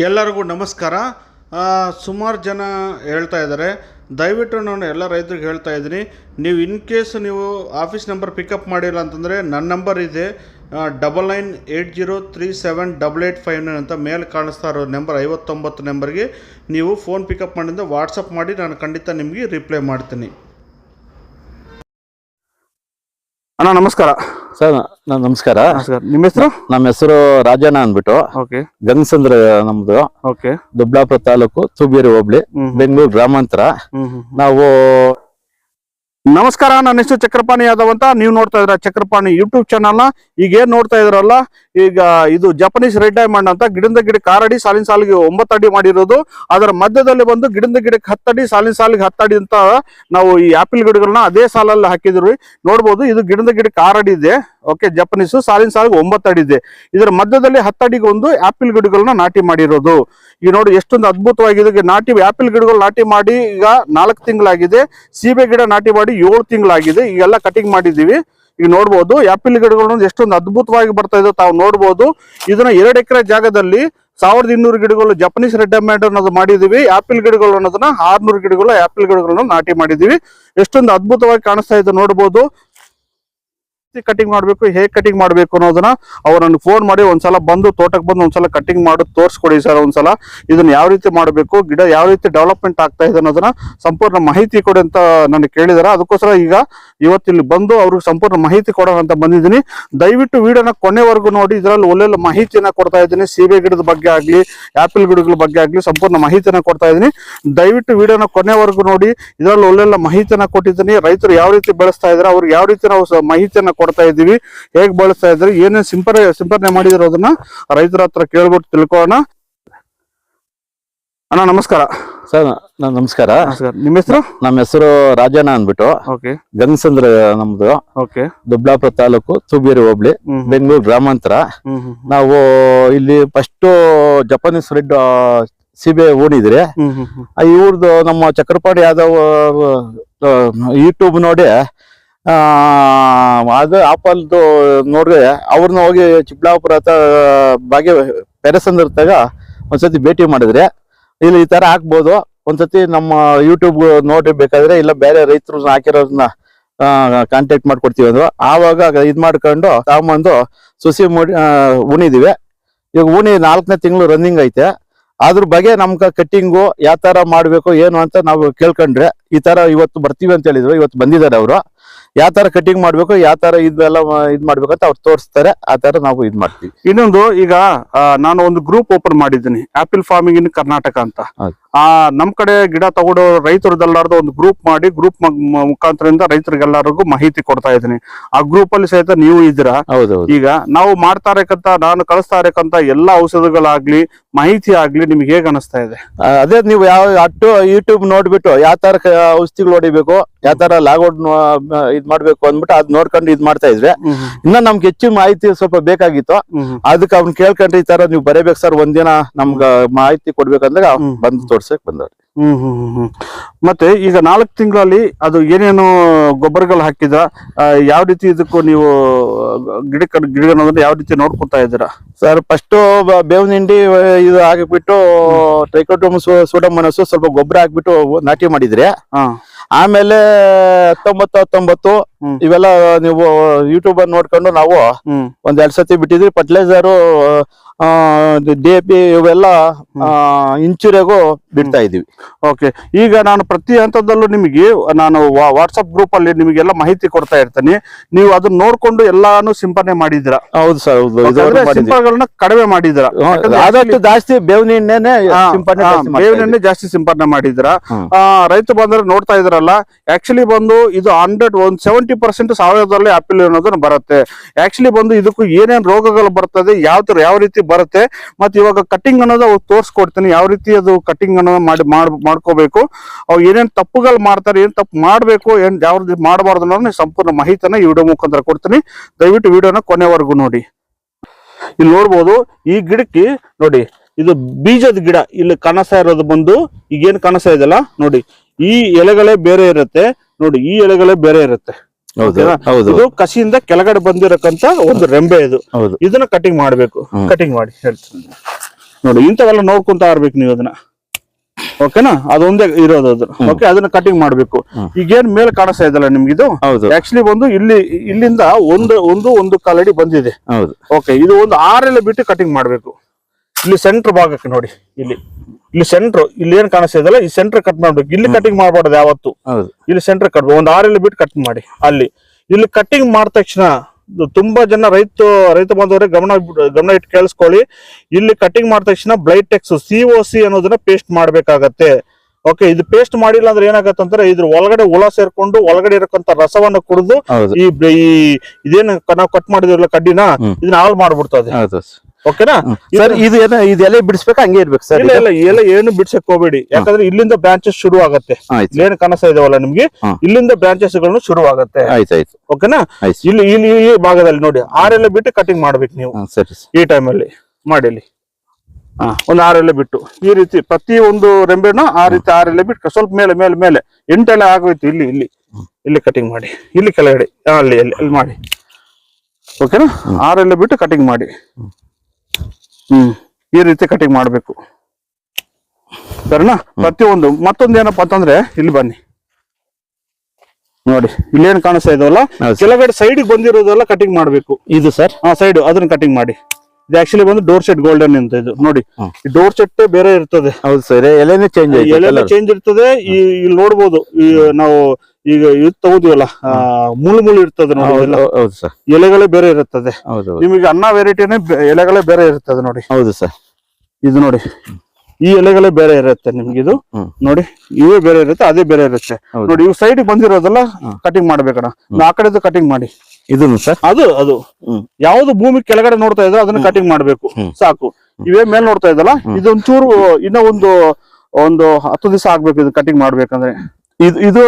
ಎಲ್ಲರಿಗೂ ನಮಸ್ಕಾರ. ಸುಮಾರು ಜನ ಹೇಳ್ತಾ ಇದ್ದಾರೆ. ದಯವಿಟ್ಟು ನಾನು ಎಲ್ಲ ರೈತರಿಗೆ ಹೇಳ್ತಾ ಇದ್ದೀನಿ. ನೀವು ಇನ್ ಕೇಸ್ ನೀವು ಆಫೀಸ್ ನಂಬರ್ ಪಿಕಪ್ ಮಾಡಿಲ್ಲ ಅಂತಂದರೆ ನನ್ನ ನಂಬರ್ ಇದೆ. Double nine eight zero three seven double eight five nine ಅಂತ ಮೇಲೆ ಕಾಣಿಸ್ತಾ ಇರೋ ನಂಬರ್, ಐವತ್ತೊಂಬತ್ತು ನಂಬರ್ಗೆ ನೀವು ಫೋನ್ ಪಿಕಪ್ ಮಾಡಿಂದ ವಾಟ್ಸಪ್ ಮಾಡಿ ನಾನು ಖಂಡಿತ ನಿಮಗೆ ರಿಪ್ಲೈ ಮಾಡ್ತೀನಿ. ಅಣ್ಣ ನಮಸ್ಕಾರ. ಸರ್ ನ- ನಮಸ್ಕಾರ. ನಮಸ್ಕಾರ. ನಿಮ್ಮ ಹೆಸರು? ನಮ್ಮ ಹೆಸರು ರಾಜಣ್ಣ ಅಂದ್ಬಿಟ್ಟು. ಓಕೆ. ಗಂಗಸಂದ್ರ ನಮ್ದು. ಓಕೆ. ತಾಲೂಕು ತುಬೇರಿ ಹೋಬ್ಳಿ ಬೆಂಗಳೂರು ಗ್ರಾಮಾಂತರ. ನಾವು ನಮಸ್ಕಾರ. ನನ್ನ ಹೆಸರು ಚಕ್ರಪಾಣಿ ಯಾದವ್ ಅಂತ ನೀವು ನೋಡ್ತಾ ಇದ್ರ ಚಕ್ರಪಾಣಿ ಯೂಟ್ಯೂಬ್ ಚಾನಲ್ ಈಗ ಏನ್ ನೋಡ್ತಾ ಇದ್ರಲ್ಲ ಈಗ ಇದು ಜಪನೀಸ್ ರೆಡ್ ಡೈಮಂಡ್ ಅಂತ ಗಿಡದ ಗಿಡಕ್ಕೆ ಕಾರಡಿ ಸಾಲಿನ ಸಾಲಿಗೆ ಒಂಬತ್ತು ಅಡಿ ಮಾಡಿರೋದು. ಅದರ ಮಧ್ಯದಲ್ಲಿ ಬಂದು ಗಿಡದ ಗಿಡಕ್ಕೆ ಹತ್ತಡಿ ಸಾಲಿನ ಸಾಲಿಗೆ ಹತ್ತಡಿ ಅಂತ ನಾವು ಈ ಆಪಲ್ ಗಿಡಗಳನ್ನ ಅದೇ ಸಾಲಲ್ಲಿ ಹಾಕಿದ್ರು. ನೋಡ್ಬೋದು, ಇದು ಗಿಡದ ಗಿಡಕ್ಕೆ ಕಾರಡಿ ಇದೆ. ಓಕೆ ಜಪನೀಸ್ ಸಾಲಿನ ಸಾಲಿಗೆ ಒಂಬತ್ತು ಅಡಿ ಇದೆ. ಇದರ ಮಧ್ಯದಲ್ಲಿ ಹತ್ತಡಿಗೆ ಒಂದು ಆಪಲ್ ಗಿಡಗಳನ್ನ ನಾಟಿ ಮಾಡಿರೋದು. ಈಗ ನೋಡಿ, ಎಷ್ಟೊಂದು ಅದ್ಭುತವಾಗಿದೆ. ನಾಟಿ ಆಪಲ್ ಗಿಡಗಳು ನಾಟಿ ಮಾಡಿ ಈಗ ನಾಲ್ಕು ತಿಂಗಳಾಗಿದೆ. ಸೀಬೆ ಗಿಡ ನಾಟಿ ಮಾಡಿ ಏಳು ತಿಂಗಳಾಗಿದೆ. ಈಗೆಲ್ಲ ಕಟಿಂಗ್ ಮಾಡಿದೀವಿ ಈಗ ನೋಡ್ಬೋದು ಆಪಿಲ್ ಗಿಡಗಳು ಎಷ್ಟೊಂದು ಅದ್ಭುತವಾಗಿ ಬರ್ತಾ ಇದೆ ತಾವು ನೋಡ್ಬೋದು. ಇದನ್ನ ಎರಡು ಎಕರೆ ಜಾಗದಲ್ಲಿ ಸಾವಿರದ ಇನ್ನೂರು ಗಿಡಗಳು ಜಪನೀಸ್ ರೆಡ್ ಅಮ್ಯಾಂಡ್ ಅನ್ನೋದು ಮಾಡಿದೀವಿ. ಆಪಲ್ ಗಿಡಗಳು ಅನ್ನೋದನ್ನ ಆರ್ನೂರು ಗಿಡಗಳು ಆಪಲ್ ಗಿಡಗಳನ್ನ ನಾಟಿ ಮಾಡಿದೀವಿ. ಎಷ್ಟೊಂದು ಅದ್ಭುತವಾಗಿ ಕಾಣಿಸ್ತಾ ಇದೆ ನೋಡ್ಬೋದು. ಕಟಿಂಗ್ ಮಾಡಬೇಕು, ಹೇಗೆ ಕಟಿಂಗ್ ಮಾಡಬೇಕು ಅನ್ನೋದನ್ನ ಅವ್ರು ನನಗೆ ಫೋನ್ ಮಾಡಿ ಒಂದ್ಸಲ ಬಂದು, ತೋಟಕ್ಕೆ ಬಂದು ಒಂದ್ಸಲ ಕಟಿಂಗ್ ಮಾಡಿ ತೋರಿಸ್ಕೊಡಿ ಸರ್ ಒಂದ್ಸಲ. ಇದನ್ನ ಯಾವ ರೀತಿ ಮಾಡಬೇಕು, ಗಿಡ ಯಾವ ರೀತಿ ಡೆವಲಪ್ಮೆಂಟ್ ಆಗ್ತಾ ಇದೆ ಅನ್ನೋದನ್ನ ಸಂಪೂರ್ಣ ಮಾಹಿತಿ ಕೊಡಿ ಅಂತ ನನಗೆ ಕೇಳಿದಾರೆ. ಅದಕ್ಕೋಸ್ಕರ ಈಗ ಇವತ್ತಿಲ್ಲಿ ಬಂದು ಅವ್ರಿಗೆ ಸಂಪೂರ್ಣ ಮಾಹಿತಿ ಕೊಡೋಣ ಅಂತ ಬಂದಿದ್ದೀನಿ. ದಯವಿಟ್ಟು ವಿಡಿಯೋನ ಕೊನೆವರೆಗೂ ನೋಡಿ, ಇದರಲ್ಲಿ ಒಳ್ಳೊಳ್ಳೆ ಮಾಹಿತಿಯನ್ನ ಕೊಡ್ತಾ ಇದ್ದೀನಿ. ಸೀಬೆ ಗಿಡದ ಬಗ್ಗೆ ಆಗಲಿ ಆಪಲ್ ಗಿಡಗಳ ಬಗ್ಗೆ ಆಗಲಿ ಸಂಪೂರ್ಣ ಮಾಹಿತಿಯನ್ನ ಕೊಡ್ತಾ ಇದ್ದೀನಿ. ದಯವಿಟ್ಟು ವಿಡಿಯೋನ ಕೊನೆವರೆಗೂ ನೋಡಿ, ಇದರಲ್ಲಿ ಒಳ್ಳೊಳ್ಳೆ ಮಾಹಿತಿಯನ್ನ ಕೊಟ್ಟಿದ್ದೀನಿ. ರೈತರು ಯಾವ ರೀತಿ ಬೆಳೆಸ್ತಾ ಇದ್ದಾರೆ, ಅವ್ರಿಗೆ ಯಾವ ರೀತಿ ನಾವು ಮಾಹಿತಿಯನ್ನ ಕೊಡ್ತಾ ಇದ್ದೀವಿ. ಹೇಗ್ ಬಳಸ್ತಾ ಇದ್ರಿ? ಏನೇನ್ ಸಿಂಪರ್ ಸಿಂಪರಣೆ ಮಾಡಿದ್ರು ಅದನ್ನ ರೈತರ ಹತ್ರ ಕೇಳ್ಬಿಟ್ಟು ತಿಳ್ಕೊಳ್ಳೋಣ. ಅಣ್ಣ ನಮಸ್ಕಾರ. ಸರ್ ನಮಸ್ಕಾರ. ನಿಮ್ಮ ಹೆಸರು? ನಮ್ಮ ಹೆಸರು ರಾಜಣ್ಣ ಅಂದ್ಬಿಟ್ಟು. ಗಂಗಸಂದ್ರ ನಮ್ದು. ದೊಡ್ಡಾಪುರ ತಾಲೂಕು ತುಬೇರಿ ಹೋಬ್ಳಿ ಬೆಂಗಳೂರು ಗ್ರಾಮಾಂತರ. ನಾವು ಇಲ್ಲಿ ಫಸ್ಟ್ ಜಪಾನೀಸ್ ರೆಡ್ ಸಿಬೆ ಓಡಿದ್ರೆ ಇವ್ರದ್ದು ನಮ್ಮ ಚಕ್ರಪಾಡಿ ಯಾದವ್ ಯೂಟ್ಯೂಬ್ ನೋಡಿ ಅದು ಆಪಲ್ದು ನೋಡಿದ್ರೆ ಅವ್ರನ್ನ ಹೋಗಿ ಚಿಕ್ಕಬಳ್ಳಾಪುರ ಹತ್ರ, ಬಾಗೆ ಪೆರೆಸಂದಿರ್ತಾಗ ಒಂದ್ಸತಿ ಭೇಟಿ ಮಾಡಿದ್ರೆ, ಇಲ್ಲಿ ಈ ತರ ಹಾಕ್ಬೋದು ಒಂದ್ಸತಿ ನಮ್ಮ ಯೂಟ್ಯೂಬ್ ನೋಡಿ ಬೇಕಾದ್ರೆ, ಇಲ್ಲ ಬೇರೆ ರೈತರು ಹಾಕಿರೋದನ್ನ ಕಾಂಟ್ಯಾಕ್ಟ್ ಮಾಡ್ಕೊಡ್ತೀವಿ ಅದು ಆವಾಗ ಇದು ಮಾಡ್ಕೊಂಡು, ತಗೊಂಬಂದು ಸುಸಿ ಮುಡಿ ಉಣಿದೀವಿ ಈಗ ಉಣಿ ನಾಲ್ಕನೇ ತಿಂಗಳು ರನ್ನಿಂಗ್ ಐತೆ. ಅದ್ರ ಬಗ್ಗೆ ನಮ್ಗೆ ಕಟ್ಟಿಂಗು ಯಾವ ಥರ ಮಾಡಬೇಕು, ಏನು ಅಂತ ನಾವು ಕೇಳ್ಕೊಂಡ್ರೆ, ಈ ತರ ಇವತ್ತು ಬರ್ತೀವಿ ಅಂತ ಹೇಳಿದ್ರು, ಇವತ್ತು ಬಂದಿದ್ದಾರೆ ಅವರು. ಯಾವ ತರ ಕಟಿಂಗ್ ಮಾಡ್ಬೇಕು ಯಾವ ತರ ಇದೆಲ್ಲ ಇದ್ ಮಾಡ್ಬೇಕು ಅಂತ ಅವ್ರು ತೋರಿಸ್ತಾರೆ. ಆ ತರ ನಾವು ಇದ್ ಮಾಡ್ತೀವಿ. ಇನ್ನೊಂದು ಈಗ ನಾನು ಒಂದು ಗ್ರೂಪ್ ಓಪನ್ ಮಾಡಿದ್ದೀನಿ. ಆಪಲ್ ಫಾರ್ಮಿಂಗ್ ಇನ್ ಕರ್ನಾಟಕ ಅಂತ. ಆ ನಮ್ ಕಡೆ ಗಿಡ ತಗೊಂಡು ರೈತರದೆಲ್ಲಾರ್ದು ಒಂದು ಗ್ರೂಪ್ ಮಾಡಿ ಗ್ರೂಪ್ ಮುಖಾಂತರದಿಂದ ರೈತರಿಗೆಲ್ಲರಿಗೂ ಮಾಹಿತಿ ಕೊಡ್ತಾ ಇದ್ದೀನಿ. ಆ ಗ್ರೂಪ್ ಅಲ್ಲಿ ಸಹಿತ ನೀವು ಇದ್ದೀರಾ. ಈಗ ನಾವು ಮಾಡ್ತಾ ಇರಕ್ಕಂತ ನಾನು ಕಳಿಸ್ತಾ ಇರಕ್ಕಂತ ಎಲ್ಲಾ ಔಷಧಗಳಾಗ್ಲಿ ಮಾಹಿತಿ ಆಗ್ಲಿ ನಿಮ್ಗೆ ಹೇಗ್ ಅನಿಸ್ತಾ ಇದೆ? ಅದೇ ನೀವು ಯಾವ ಅಟ್ಟು ಯೂಟ್ಯೂಬ್ ನೋಡ್ಬಿಟ್ಟು ಯಾವ ತರ ಔಷಧಿಗಳು ಹೊಡಿಬೇಕು ಯಾವ ತರ ಲಾಗೋಡ್ ಇದ್ ಮಾಡ್ಬೇಕು ಅಂದ್ಬಿಟ್ಟು ಅದ್ ನೋಡ್ಕೊಂಡು ಇದ್ ಮಾಡ್ತಾ ಇದ್ರೆ ಇನ್ನ ನಮ್ಗೆ ಹೆಚ್ಚು ಮಾಹಿತಿ ಸ್ವಲ್ಪ ಬೇಕಾಗಿತ್ತು. ಅದಕ್ಕೆ ಅವ್ನ್ ಕೇಳ್ಕೊಂಡ್ರಿ ಈ ತರ ನೀವು ಬರಬೇಕು ಸರ್ ಒಂದಿನ ನಮ್ಗ ಮಾಹಿತಿ ಕೊಡ್ಬೇಕಂದ್ರೆ. ಬಂದು ತೋರ್ಸಕ್ ಬಂದವ್ರಿ ಹ್ಮ್ ಹ್ಮ್. ಮತ್ತೆ ಈಗ ನಾಲ್ಕು ತಿಂಗಳಲ್ಲಿ ಅದು ಏನೇನು ಗೊಬ್ಬರಗಳು ಹಾಕಿದ್ರ ಯಾವ ರೀತಿ ಇದಕ್ಕೂ ನೀವು ಗಿಡ ಗಿಡ ಯಾವ ರೀತಿ ನೋಡ್ಕೊತಾ ಇದ್ದೀರಾ? ಸರ್ ಫಸ್ಟ್ ಬೇವಿನ ಹಿಂಡಿ ಇದು ಹಾಕಿಬಿಟ್ಟು ಟ್ರೈಕೋಟೋಮ್ ಸೂಡಮನಸ್ಸು ಸ್ವಲ್ಪ ಗೊಬ್ಬರ ಹಾಕ್ಬಿಟ್ಟು ನಾಟಿ ಮಾಡಿದ್ರೆ. ಆಮೇಲೆ ಹತ್ತೊಂಬತ್ತು ಹತ್ತೊಂಬತ್ತು. ಇವೆಲ್ಲ ನೀವು ಯೂಟ್ಯೂಬ್ ಅಲ್ಲಿ ನೋಡ್ಕೊಂಡು ನಾವು ಒಂದ್ ಎರಡ್ ಸತಿ ಬಿಟ್ಟಿದ್ವಿ ಫರ್ಟಿಲೈಸರು ಡಿ ಎ ಪಿ ಇವೆಲ್ಲ ಇಂಚುರೆಗೂ ಬಿಡ್ತಾ ಇದೀವಿ ಓಕೆ ಈಗ ನಾನು ಪ್ರತಿ ಹಂತದಲ್ಲೂ ನಿಮಗೆ ನಾನು ವಾಟ್ಸಪ್ ಗ್ರೂಪ್ ಅಲ್ಲಿ ನಿಮಗೆಲ್ಲ ಮಾಹಿತಿ ಕೊಡ್ತಾ ಇರ್ತೀನಿ. ನೀವು ಅದನ್ನ ನೋಡ್ಕೊಂಡು ಎಲ್ಲಾನು ಸಿಂಪರಣೆ ಮಾಡಿದ್ರ ಹೌದು ಸರ್ ಹೌದು ಕಡಿಮೆ ಮಾಡಿದ್ರ ಆದಷ್ಟು ಜಾಸ್ತಿ ಬೇವಿನ ಎಣ್ಣೆನೆ ಸಿಂಪಡಣೆ ಬೇವಿನ ಎಣ್ಣೆ ಜಾಸ್ತಿ ಸಿಂಪಡಣೆ ಮಾಡಿದ್ರ. ರೈತ ಬಂದ್ರೆ ನೋಡ್ತಾ ಇದ್ರಲ್ಲ ಆಕ್ಚುಲಿ ಬಂದು ಇದು ಹಂಡ್ರೆಡ್ ಒಂದ್ ಸೆವೆಂಟಿ ಪರ್ಸೆಂಟ್ ಸಾವಯವದಲ್ಲಿ ಆಪಿಲ್ ಅನ್ನೋದನ್ನ ಬರುತ್ತೆ. ಆಕ್ಚುಲಿ ಬಂದು ಇದಕ್ಕೂ ಏನೇನ್ ರೋಗಗಳು ಬರ್ತದೆ ಯಾವ ತರ ಯಾವ ರೀತಿ ಬರುತ್ತೆ. ಮತ್ತೆ ಇವಾಗ ಕಟಿಂಗ್ ಅನ್ನೋದು ಅವ್ರು ತೋರಿಸ್ಕೊಡ್ತೀನಿ. ಯಾವ ರೀತಿ ಅದು ಕಟ್ಟಿಂಗ್ ಅನ್ನೋದು ಮಾಡಿ, ಮಾಡ್, ಮಾಡ್ಕೋಬೇಕು. ಅವ್ರು ಏನೇನ್ ತಪ್ಪುಗಳು ಮಾಡ್ತಾರೆ, ಏನು ತಪ್ಪು ಮಾಡಬೇಕು, ಏನು ಯಾವ ರೀತಿ ಮಾಡಬಾರ್ದು ಅನ್ನೋದನ್ನ ಸಂಪೂರ್ಣ ಮಾಹಿತಿಯನ್ನು ಈ ವಿಡಿಯೋ ಮುಖಾಂತರ ಕೊಡ್ತೀನಿ. ದಯವಿಟ್ಟು ವಿಡಿಯೋನ ಕೊನೆವರೆಗೂ ನೋಡಿ. ಇಲ್ಲಿ ನೋಡ್ಬೋದು, ಈ ಗಿಡಕ್ಕೆ ನೋಡಿ, ಇದು ಬೀಜದ ಗಿಡ ಇಲ್ಲಿ ಕಾಣಿಸ್ತಾ ಇರೋದು ಬಂದು, ಈಗೇನು ಕನಸ ಇದೆಯಲ್ಲ, ನೋಡಿ, ಈ ಎಲೆಗಳೇ ಬೇರೆ ಇರುತ್ತೆ. ನೋಡಿ, ಈ ಎಲೆಗಳೇ ಬೇರೆ ಇರುತ್ತೆ. ಇದು ಕಸಿಯಿಂದ ಕೆಳಗಡೆ ಬಂದಿರಕಂತ ಒಂದು ರೆಂಬೆ ಇದು. ಇದನ್ನ ಕಟಿಂಗ್ ಮಾಡ್ಬೇಕು. ಕಟಿಂಗ್ ಮಾಡಿ ಹೇಳ್ತೀನಿ. ನೋಡಿ ಇಂಥವೆಲ್ಲ ನೋಡ್ಕೊಂತ ಆರ್ಬೇಕು ನೀವು ಅದನ್ನ. ಓಕೆನಾ? ಅದೊಂದೇ ಇರೋದು ಅದು. ಓಕೆ ಅದನ್ನ ಕಟಿಂಗ್ ಮಾಡ್ಬೇಕು. ಈಗೇನ್ ಮೇಲೆ ಕಾಣಿಸ್ತಾ ಇದಲ್ಲ ನಿಮ್ಗೆ ಇದು? ಆಕ್ಚುಲಿ ಬಂದು ಇಲ್ಲಿ ಇಲ್ಲಿಂದ ಒಂದು ಒಂದು ಒಂದು ಕಾಲಡಿ ಬಂದಿದೆ. ಹೌದು. ಓಕೆ ಇದು ಒಂದು ಆರೆಲ್ಲ ಬಿಟ್ಟು ಕಟಿಂಗ್ ಮಾಡ್ಬೇಕು. ಇಲ್ಲಿ ಸೆಂಟರ್ ಭಾಗಕ್ಕೆ ನೋಡಿ ಇಲ್ಲಿ. ಇಲ್ಲಿ ಸೆಂಟರ್ ಇಲ್ಲಿ ಏನ್ ಕಾಣಿಸ್ತಾ ಇದಲ್ಲ ಈ ಸೆಂಟರ್ ಕಟ್ ಮಾಡ್ಬೇಕು. ಇಲ್ಲಿ ಕಟಿಂಗ್ ಮಾಡ್ಬಾರ್ದು ಯಾವತ್ತು. ಇಲ್ಲಿ ಸೆಂಟರ್ ಕಟ್ ಆರ್ ಇಲ್ಲಿ ಬಿಟ್ಟು ಕಟ್ ಮಾಡಿ. ಅಲ್ಲಿ. ಇಲ್ಲಿ ಕಟಿಂಗ್ ಮಾಡಿದ ತಕ್ಷಣ ತುಂಬಾ ಜನ ರೈತ ರೈತ ಬಾಂಧವರೇ ಗಮನ ಗಮನ ಇಟ್ಟು ಕೇಳಿಸ್ಕೊಳ್ಳಿ. ಇಲ್ಲಿ ಕಟಿಂಗ್ ಮಾಡಿದ ತಕ್ಷಣ blight text C O C ಅನ್ನೋದನ್ನ ಪೇಸ್ಟ್ ಮಾಡ್ಬೇಕಾಗತ್ತೆ. ಓಕೆ ಇದು ಪೇಸ್ಟ್ ಮಾಡಿಲ್ಲ ಅಂದ್ರೆ ಏನಾಗತ್ತೆ ಅಂದ್ರೆ ಇದ್ರ ಒಳಗಡೆ ಹುಳ ಸೇರ್ಕೊಂಡು ಒಳಗಡೆ ಇರಕ್ಕಂತ ರಸವನ್ನ ಕುಡಿದು ಈ ಈ ಇದೇನು ನಾವು ಕಟ್ ಮಾಡಿದಿರಲ್ಲ ಕಡ್ಡಿನ. ಇದನ್ನ ಹಾಳು ಮಾಡ್ಬಿಡ್ತದೆ. ಓಕೆನಾ ಸರ್ ಇದು ಏನ ಇದೆಲ್ಲ ಬಿಡಿಸ್ಬೇಕು ಹಂಗೆ ಇರ್ಬೇಕು ಸರ್ ಇಲ್ಲ ಇಲ್ಲ ಎಲ್ಲ ಏನು ಬಿಡ್ಸಕ್ ಹೋಗ್ಬೇಡಿ. ಯಾಕಂದ್ರೆ ಇಲ್ಲಿಂದ ಬ್ರಾಂಚಸ್ ಶುರು ಆಗುತ್ತೆ. ಏನು ಕನಸ ಇದಾವಲ್ಲ ನಿಮ್ಗೆ? ಇಲ್ಲಿಂದ ಬ್ರಾಂಚಸ್ಗಳು ಶುರು ಆಗುತ್ತೆ. ಆಯ್ತು ಆಯ್ತು. ಓಕೆನಾ ಇಲ್ಲಿ ಇಲ್ಲಿ ಈ ಭಾಗದಲ್ಲಿ ನೋಡಿ ಆರೆಲ್ಲ ಬಿಟ್ಟು ಕಟಿಂಗ್ ಮಾಡ್ಬೇಕು ನೀವು. ಈ ಟೈಮಲ್ಲಿ ಮಾಡಿ ಇಲ್ಲಿ. ಒಂದು ಆರೆಲ್ಲ ಬಿಟ್ಟು. ಈ ರೀತಿ ಪ್ರತಿ ಒಂದು ರೆಂಬೆನ ಆ ರೀತಿ ಆರೆಲ್ಲ ಬಿಟ್ಟು ಸ್ವಲ್ಪ ಮೇಲೆ ಮೇಲೆ ಮೇಲೆ. ಎಂಟೆಲ್ಲ ಆಗೋಯ್ತು ಇಲ್ಲಿ ಇಲ್ಲಿ. ಇಲ್ಲಿ ಕಟಿಂಗ್ ಮಾಡಿ. ಇಲ್ಲಿ ಕೆಳಗಡೆ. ಅಲ್ಲಿ ಅಲ್ಲಿ ಅಲ್ಲಿ ಮಾಡಿ. ಓಕೆನಾ ಆರೆಲ್ಲ ಬಿಟ್ಟು ಕಟಿಂಗ್ ಮಾಡಿ. ಈ ರೀತಿ ಕಟಿಂಗ್ ಮಾಡಬೇಕು. ಸರಿನಾ? ಪ್ರತಿಯೊಂದು. ಮತ್ತೊಂದು ಏನಪ್ಪಾ ಅಂತಂದ್ರೆ ಇಲ್ಲಿ ಬನ್ನಿ. ನೋಡಿ ಇಲ್ಲೇನ್ ಕಾಣಿಸ್ತಾ ಇದಾವಲ್ಲ. ಕೆಳಗಡೆ ಸೈಡ್ ಬಂದಿರೋದೆಲ್ಲ ಕಟಿಂಗ್ ಮಾಡ್ಬೇಕು. ಇದು ಸರ್? ಹಾ ಸೈಡ್ ಅದನ್ನ ಕಟಿಂಗ್ ಮಾಡಿ. ಇದು ಆಕ್ಚುಲಿ ಬಂದು ಡೋರ್ ಸೆಟ್ ಗೋಲ್ಡನ್ ಅಂತ ಇದು. ನೋಡಿ ಡೋರ್ ಸೆಟ್ ಬೇರೆ ಇರ್ತದೆ. ಹೌದು ಸರ್ ಎಲೆನೆ ಚೇಂಜ್ ಎಲೆನೆ ಚೇಂಜ್ ಇರ್ತದೆ. ಈ ಇಲ್ಲಿ ನೋಡ್ಬೋದು ಈ ನಾವು ಈಗ ಇದು ತಗೋದಿವಲ್ಲ ಮುಳು ಮುಳ್ಳು ಮುಳ್ಳು ಇರ್ತದೆ ನೋಡಿ ಹೌದು ಸರ್. ಎಲೆಗಳೇ ಬೇರೆ ಇರುತ್ತದೆ. ನಿಮಗೆ ಅನ್ನ ವೆರೈಟಿನೇ ಎಲೆಗಳೇ ಬೇರೆ ಇರ್ತದೆ ನೋಡಿ. ಹೌದು ಸರ್. ಇದು ನೋಡಿ ಈ ಎಲೆಗಳೇ ಬೇರೆ ಇರುತ್ತೆ ನಿಮ್ಗೆ ಇದು. ನೋಡಿ ಇವೇ ಬೇರೆ ಇರುತ್ತೆ ಅದೇ ಬೇರೆ ಇರುತ್ತೆ. ನೋಡಿ ಇವ್ ಸೈಡ್ ಬಂದಿರೋದಲ್ಲ ಕಟಿಂಗ್ ಮಾಡ್ಬೇಕಣ್ಣ. ಆ ಕಡೆದು ಕಟಿಂಗ್ ಮಾಡಿ. ಇದನ್ನು ಸರ್? ಅದು ಅದು. ಯಾವ್ದು ಭೂಮಿ ಕೆಳಗಡೆ ನೋಡ್ತಾ ಇದ್ರೆ ಅದನ್ನ ಕಟಿಂಗ್ ಮಾಡ್ಬೇಕು. ಸಾಕು. ಇವೇ ಮೇಲ್ ನೋಡ್ತಾ ಇದ್ದಲ್ಲ ಇದೊಂಚೂರು ಇನ್ನ ಒಂದು ಒಂದು ಹತ್ತು ದಿವಸ ಆಗ್ಬೇಕು ಇದು ಕಟಿಂಗ್ ಮಾಡ್ಬೇಕಂದ್ರೆ. ಇದು ಇದು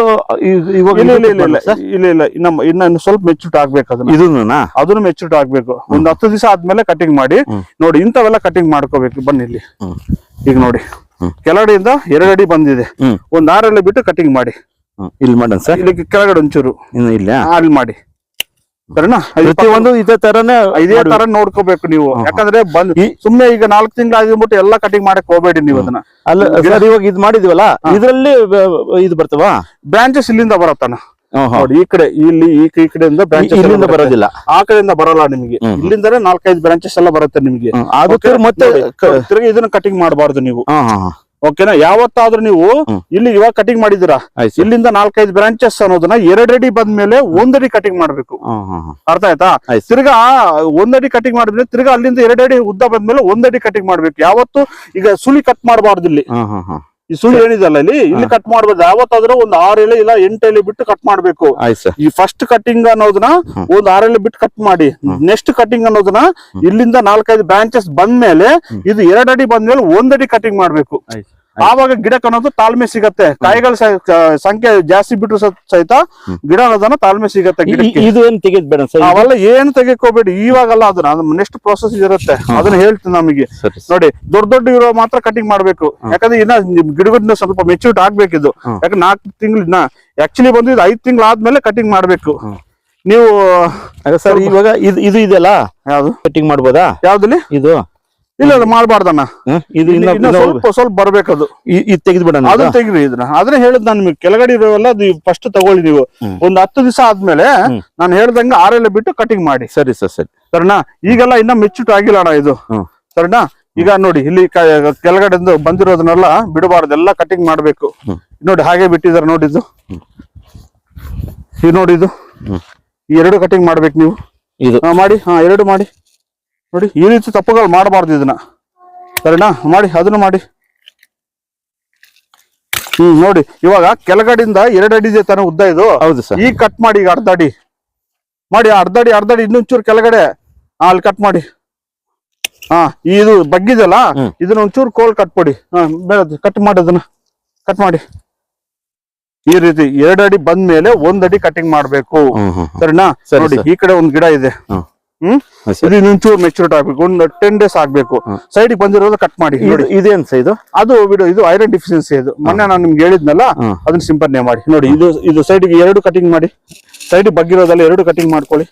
ಇವಾಗ ಇಲ್ಲ ಇಲ್ಲ ಇಲ್ಲ ಇಲ್ಲ ಇಲ್ಲ ಇನ್ನ ಇನ್ನ ಸ್ವಲ್ಪ ಮೆಚ್ಯೂರ್ಟ್ ಆಗ್ಬೇಕು ಅದನ್ನ. ಇದನ್ನ ಅದನ್ನು ಮೆಚ್ಯೂರ್ಟ್ ಆಗ್ಬೇಕು. ಒಂದ್ ಹತ್ತು ದಿವಸ ಆದ್ಮೇಲೆ ಕಟಿಂಗ್ ಮಾಡಿ ನೋಡಿ ಇಂಥವೆಲ್ಲ ಕಟಿಂಗ್ ಮಾಡ್ಕೋಬೇಕು. ಬನ್ನಿ ಇಲ್ಲಿ. ಈಗ ನೋಡಿ. ಕೆಳಗಡೆಯಿಂದ ಎರಡು ಅಡಿ ಬಂದಿದೆ. ಒಂದ್ ಆರಲ್ಲಿ ಬಿಟ್ಟು ಕಟಿಂಗ್ ಮಾಡಿ. ಇಲ್ಲಿ ಮಾಡೋಣ ಸರ್? ಇಲ್ಲಿ ಕೆಳಗಡೆ ಒಂಚೂರು. ಇನ್ನು ಇಲ್ಲ? ಅಲ್ಲಿ ಮಾಡಿ. ಸರಿನಾ? ಪ್ರತಿಯೊಂದು ಇದೇ ತರನೇ ಇದೇ ತರ ನೋಡ್ಕೋಬೇಕು ನೀವು. ಯಾಕಂದ್ರೆ ಬಂದ್ ಸುಮ್ನೆ ಈಗ ನಾಲ್ಕು ತಿಂಗಳು ಆಗಿಬಿಟ್ಟು ಎಲ್ಲಾ ಕಟಿಂಗ್ ಮಾಡಕ್ ಹೋಗ್ಬೇಡಿ ನೀವು ಅದನ್ನ. ಅಲ್ಲ ಇವಾಗ ಇದ್ ಮಾಡಿದಿವಲ್ಲ? ಇದ್ರಲ್ಲಿ ಇದು ಬರ್ತವಾ? ಬ್ರಾಂಚಸ್ ಇಲ್ಲಿಂದ ಬರತ್ತಣ್ಣ ಹ್ಮ್. ನೋಡಿ ಈ ಕಡೆ ಇಲ್ಲಿ ಈ ಕಡೆಯಿಂದ ಬ್ರಾಂಚ್ ಇಲ್ಲಿಂದ ಬರೋದಿಲ್ಲ. ಆ ಕಡೆಯಿಂದ ಬರಲ್ಲ ನಿಮಗೆ. ಇಲ್ಲಿಂದಲೇ ನಾಲ್ಕೈದು ಬ್ರಾಂಚಸ್ ಎಲ್ಲ ಬರುತ್ತೆ ನಿಮ್ಗೆ. ಮತ್ತೆ ತಿರ್ಗಿ ಇದನ್ನ ಕಟಿಂಗ್ ಮಾಡಬಾರ್ದು ನೀವು. ಓಕೆನಾ ಯಾವತ್ತಾದ್ರೂ ನೀವು ಇಲ್ಲಿ ಇವಾಗ ಕಟಿಂಗ್ ಮಾಡಿದಿರಾ ಇಲ್ಲಿಂದ ನಾಲ್ಕೈದು ಬ್ರಾಂಚಸ್ ಅನ್ನೋದನ್ನ ಎರಡಡಿ ಬಂದ್ಮೇಲೆ ಒಂದಡಿ ಕಟಿಂಗ್ ಮಾಡ್ಬೇಕು. ಅರ್ಥ ಆಯ್ತಾ. ತಿರ್ಗಾ ಒಂದಡಿ ಕಟಿಂಗ್ ಮಾಡಿದ್ರೆ ತಿರ್ಗಾ ಅಲ್ಲಿಂದ ಎರಡಡಿ ಉದ್ದ ಬಂದ್ಮೇಲೆ ಒಂದಡಿ ಕಟಿಂಗ್ ಮಾಡ್ಬೇಕು. ಯಾವತ್ತು? ಈಗ ಸುಳಿ ಕಟ್ ಮಾಡಬಾರ್ದು ಇಲ್ಲಿ. ಈ ಸುಳಿ ಏನಿದಲ್ಲ ಇಲ್ಲಿ? ಇಲ್ಲಿ ಕಟ್ ಮಾಡ್ಬಾರ್ದು. ಯಾವತ್ತಾದ್ರೂ ಒಂದು ಆರ್ ಎಲೆ ಇಲ್ಲ ಎಂಟು ಎಲೆ ಬಿಟ್ಟು ಕಟ್ ಮಾಡ್ಬೇಕು. ಈ ಫಸ್ಟ್ ಕಟಿಂಗ್ ಅನ್ನೋದನ್ನ ಒಂದ್ ಎಲೆ ಬಿಟ್ಟು ಕಟ್ ಮಾಡಿ. ನೆಕ್ಸ್ಟ್ ಕಟಿಂಗ್ ಅನ್ನೋದನ್ನ ಇಲ್ಲಿಂದ ನಾಲ್ಕೈದು ಬ್ರಾಂಚಸ್ ಬಂದ್ಮೇಲೆ ಇದು ಎರಡಡಿ ಬಂದ್ಮೇಲೆ ಒಂದಡಿ ಕಟಿಂಗ್ ಮಾಡ್ಬೇಕು. ಆವಾಗ ಗಿಡಕ್ಕೆ ಅನ್ನೋದು ತಾಳ್ಮೆ ಸಿಗತ್ತೆ. ಕಾಯಿಗಳ ಸಂಖ್ಯೆ ಜಾಸ್ತಿ ಬಿಟ್ರು ಸಹಿತ ಗಿಡ ಅನ್ನೋದನ್ನ ತಾಳ್ಮೆ ಸಿಗತ್ತೆ ಇದು ಏನ್ ತೆಗೆದ್ಬೇಡ ಅವೆಲ್ಲ ಏನು ತೆಗೆಕೋಬೇಡಿ ಇವಾಗಲ್ಲ ಅದನ್ನ. ನೆಕ್ಸ್ಟ್ ಪ್ರೊಸೆಸ್ ಇರುತ್ತೆ. ಅದನ್ನ ಹೇಳ್ತೀನಿ ನಮಗೆ. ನೋಡಿ ದೊಡ್ಡ ದೊಡ್ಡ ಇರೋ ಮಾತ್ರ ಕಟಿಂಗ್ ಮಾಡ್ಬೇಕು. ಯಾಕಂದ್ರೆ ಇನ್ನ ನಿಮ್ ಸ್ವಲ್ಪ ಮೆಚೂರ್ಡ್ ಆಗ್ಬೇಕಿದು. ಹ್ಮ್. ಯಾಕಂದ್ರೆ ನಾಲ್ಕು ತಿಂಗಳು ಇನ್ನ ಆಕ್ಚುಲಿ ಬಂದು ಇದು ಐದ್ ತಿಂಗಳು ಆದ್ಮೇಲೆ ಕಟಿಂಗ್ ಮಾಡ್ಬೇಕು. ನೀವು ಸರ್ ಇವಾಗ ಇದು ಇದು ಇದೆಯಲ್ಲ? ಯಾವ್ದು? ಕಟಿಂಗ್ ಮಾಡ್ಬೋದಾ? ಯಾವ್ದಲ್ಲಿ? ಇದು? ಇಲ್ಲ ಅದು ಮಾಡ್ಬಾರ್ದಣ್ಣ ಇದು ಇನ್ನ ಸ್ವಲ್ಪ ಸ್ವಲ್ಪ ಬರ್ಬೇಕದು. ಇದು ತೆಗೆದು ಬಿಡೋಣ ಅದನ್ನ ತೆಗ್ರಿ ಇದನ್ನ. ಅದನ್ನ ಹೇಳಿದ್ ನಾನು ನಿಮ್ಗೆ ಕೆಳಗಡೆ ಇರೋವೆಲ್ಲ ಅದು ಫಸ್ಟ್ ತಗೊಳ್ಳಿ ನೀವು. ಒಂದ್ ಹತ್ತು ದಿವಸ ಆದ್ಮೇಲೆ. ನಾನು ಹೇಳ್ದಂಗೆ ಆರೆಲ್ಲ ಬಿಟ್ಟು ಕಟಿಂಗ್ ಮಾಡಿ. ಸರಿ ಸರ್ ಸರಿ. ಸರಿನಾ? ಈಗೆಲ್ಲ ಇನ್ನ ಮೆಚ್ಚುಟ್ ಆಗಿಲ್ಲ ಅಣ್ಣ ಇದು. ಸರಣ ಸರಿನಾ? ಈಗ ನೋಡಿ ಇಲ್ಲಿ ಕೆಳಗಡೆಂದು ಕೆಳಗಡೆ ಬಂದಿರೋದನ್ನೆಲ್ಲ ಬಿಡಬಾರ್ದು ಎಲ್ಲ ಕಟಿಂಗ್ ಮಾಡ್ಬೇಕು ನೋಡಿ ಹಾಗೆ ಬಿಟ್ಟಿದಾರೆ ನೋಡಿದ್ದು ಇದು. ನೋಡಿ ಇದು. ಈ ಎರಡು ಕಟಿಂಗ್ ಮಾಡ್ಬೇಕು ನೀವು. ಇದು. ಮಾಡಿ. ಹಾ ಎರಡು ಮಾಡಿ. ನೋಡಿ ಈ ರೀತಿ ತಪ್ಪುಗಳು ಮಾಡಬಾರ್ದು ಇದನ್ನ. ಸರಿನಾ? ಮಾಡಿ ಅದನ್ನು ಮಾಡಿ. ಹ್ಮ್ ನೋಡಿ ಇವಾಗ ಕೆಳಗಡೆಯಿಂದ ಎರಡು ಅಡಿ ಇದೆ ತಾನೆ ಉದ್ದ ಇದು. ಹೌದು ಸರ್. ಈಗ ಕಟ್ ಮಾಡಿ ಈಗ ಅರ್ಧ ಅಡಿ ಮಾಡಿ ಅರ್ಧ ಅಡಿ ಅರ್ಧ ಅಡಿ ಇನ್ನೊಂಚೂರು ಕೆಳಗಡೆ. ಹಾ ಅಲ್ಲಿ ಕಟ್ ಮಾಡಿ. ಹಾ ಇದು ಬಗ್ಗಿದೆಲ್ಲ. ಇದನ್ನ ಒಂಚೂರು ಕೋಲ್ ಕಟ್ ಕೊಡಿ ಹಾ ಕಟ್ ಮಾಡಿ ಅದನ್ನ. ಕಟ್ ಮಾಡಿ. ಈ ರೀತಿ ಎರಡು ಅಡಿ ಬಂದ್ಮೇಲೆ ಒಂದ್ ಅಡಿ ಕಟಿಂಗ್ ಮಾಡ್ಬೇಕು. ಸರಿನಾ? ಸರಿ, ನೋಡಿ ಈ ಕಡೆ ಒಂದ್ ಗಿಡ ಇದೆ. ಹ್ಮ್. ಇದು ಇನ್ನೊಂಚೂರು ಮೆಚೂರಿಟ್ ಆಗ್ಬೇಕು. ಒಂದು ಟೆನ್ ಡೇಸ್ ಆಗ್ಬೇಕು. ಸೈಡ್ ಬಂದಿರೋದು ಕಟ್ ಮಾಡಿ ನೋಡಿ. ಇದು ಇದೇನ್ ಇದು? ಅದು ಬಿಡು ಇದು ಐರನ್ ಡಿಫಿಷಿಯನ್ಸಿ ಇದು ಮೊನ್ನೆ ನಾನು ನಿಮ್ಗೆ ಹೇಳಿದ್ನಲ್ಲ. ಅದನ್ನ ಸಿಂಪಡಣೆ ಮಾಡಿ. ನೋಡಿ ಇದು ಇದು ಸೈಡ್ಗೆ ಎರಡು ಕಟಿಂಗ್ ಮಾಡಿ. ಸೈಡ್ ಬಗ್ಗಿರೋದಲ್ಲ ಎರಡು ಕಟಿಂಗ್ ಮಾಡ್ಕೊಳ್ಳಿ.